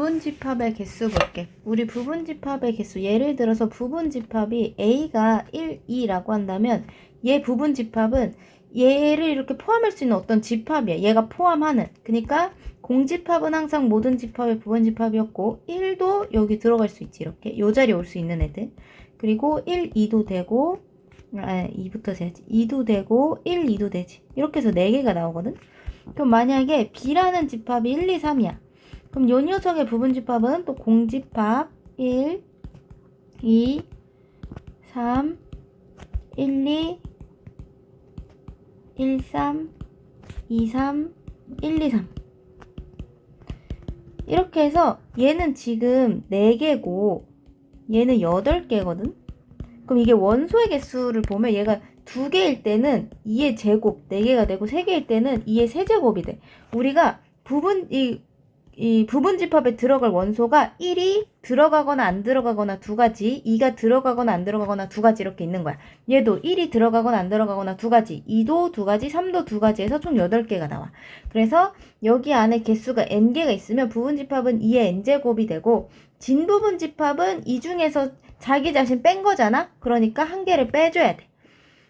부분 집합의 개수 볼게. 우리 부분 집합의 개수. 예를 들어서 부분 집합이 A가 1, 2라고 한다면 얘 부분 집합은 얘를 이렇게 포함할 수 있는 어떤 집합이야. 얘가 포함하는. 그러니까 공집합은 항상 모든 집합의 부분 집합이었고 1도 여기 들어갈 수 있지. 이렇게. 요 자리에 올 수 있는 애들. 그리고 1, 2도 되고 아, 2부터 세야지. 2도 되고 1, 2도 되지. 이렇게 해서 4개가 나오거든. 그럼 만약에 B라는 집합이 1, 2, 3이야. 그럼 요 녀석의 부분집합은 또 공집합 1, 2, 3, 1, 2, 1, 3, 2, 3, 1, 2, 3 이렇게 해서 얘는 지금 4개고 얘는 8개거든? 그럼 이게 원소의 개수를 보면 얘가 2개일 때는 2의 제곱 4개가 되고 3개일 때는 2의 세제곱이 돼. 우리가 부분 이, 이 부분 집합에 들어갈 원소가 1이 들어가거나 안 들어가거나 두 가지, 2가 들어가거나 안 들어가거나 두 가지 이렇게 있는 거야. 얘도 1이 들어가거나 안 들어가거나 두 가지, 2도 두 가지, 3도 두 가지에서 총 8개가 나와. 그래서 여기 안에 개수가 n개가 있으면 부분 집합은 2의 n제곱이 되고 진 부분 집합은 이 중에서 자기 자신 뺀 거잖아? 그러니까 한 개를 빼줘야 돼.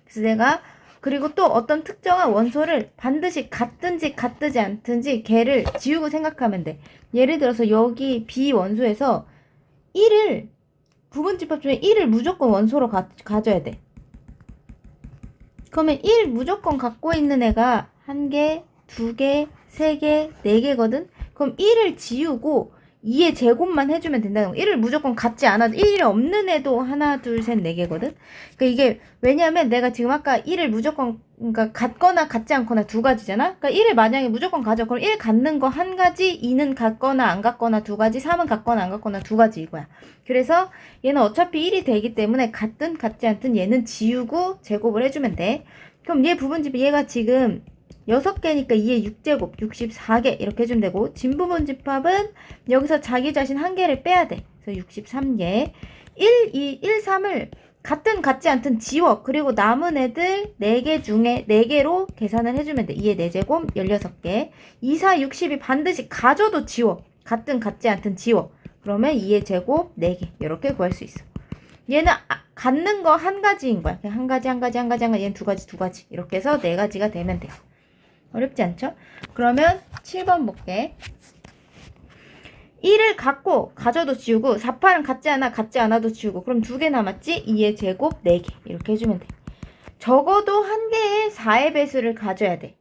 그래서 내가 그리고 또 어떤 특정한 원소를 반드시 같든지 같지 않든지 걔를 지우고 생각하면 돼. 예를 들어서 여기 B 원소에서 1을 부분집합 중에 1을 무조건 원소로 가, 가져야 돼. 그러면 1 무조건 갖고 있는 애가 한 개, 두 개, 세 개, 네 개거든? 그럼 1을 지우고 2의 제곱만 해주면 된다는 거. 1을 무조건 갖지 않아도 1이 없는 애도 하나, 둘, 셋, 네 개거든? 그러니까 이게 왜냐면 내가 지금 아까 1을 무조건 그러니까 갖거나 갖지 않거나 두 가지잖아? 그러니까 1을 만약에 무조건 가져. 그럼 1 갖는 거 한 가지, 2는 갖거나 안 갖거나 두 가지, 3은 갖거나 안 갖거나 두 가지 이거야. 그래서 얘는 어차피 1이 되기 때문에 갖든 갖지 않든 얘는 지우고 제곱을 해주면 돼. 그럼 얘 부분집 얘가 지금 6개니까 2의 6제곱, 64개 이렇게 해주면 되고 진부분 집합은 여기서 자기 자신 한 개를 빼야 돼. 그래서 63개. 1, 2, 1, 3을 같든 같지 않든 지워. 그리고 남은 애들 4개 중에 4개로 계산을 해주면 돼. 2의 4제곱 16개. 2, 4, 60이 반드시 가져도 지워. 같든 같지 않든 지워. 그러면 2의 제곱 4개. 이렇게 구할 수 있어. 얘는 아, 갖는 거 한 가지인 거야. 그냥 한 가지, 한 가지, 한 가지, 한 가지. 얘는 두 가지, 두 가지. 이렇게 해서 네 가지가 되면 돼요. 어렵지 않죠? 그러면 7번 볼게. 1을 갖고 가져도 지우고 4파는 갖지 않아 갖지 않아도 지우고 그럼 두 개 남았지? 2의 제곱 4개 이렇게 해주면 돼. 적어도 한 개의 4의 배수를 가져야 돼.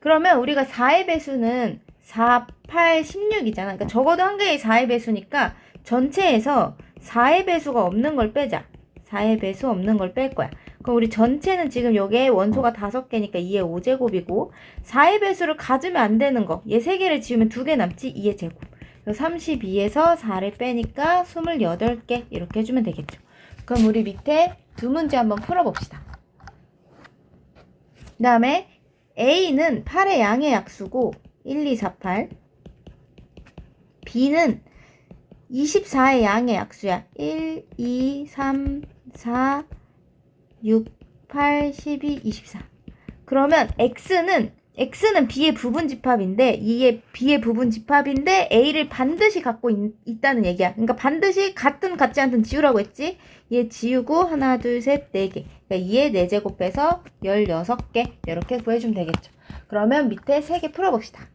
그러면 우리가 4의 배수는 4, 8, 16이잖아. 그러니까 적어도 한 개의 4의 배수니까 전체에서 4의 배수가 없는 걸 빼자. 4의 배수 없는 걸 뺄 거야. 그럼 우리 전체는 지금 여기에 원소가 5개니까 2의 5제곱이고 4의 배수를 가지면 안 되는 거. 얘 3개를 지우면 2개 남지? 2의 제곱. 32에서 4를 빼니까 28개 이렇게 해주면 되겠죠. 그럼 우리 밑에 두 문제 한번 풀어봅시다. 그 다음에 A는 8의 양의 약수고 1, 2, 4, 8 B는 24의 양의 약수야. 1, 2, 3, 4, 6, 8, 12, 24. 그러면 x는 x는 b의 부분 집합인데 이의 b의 부분 집합인데 a를 반드시 갖고 있, 다는 얘기야. 그러니까 반드시 같든 같지 않든 지우라고 했지. 얘 지우고 하나, 둘, 셋, 네 개. 그러니까 2의 4제곱 빼서 16개 이렇게 구해주면 되겠죠. 그러면 밑에 3개 풀어봅시다.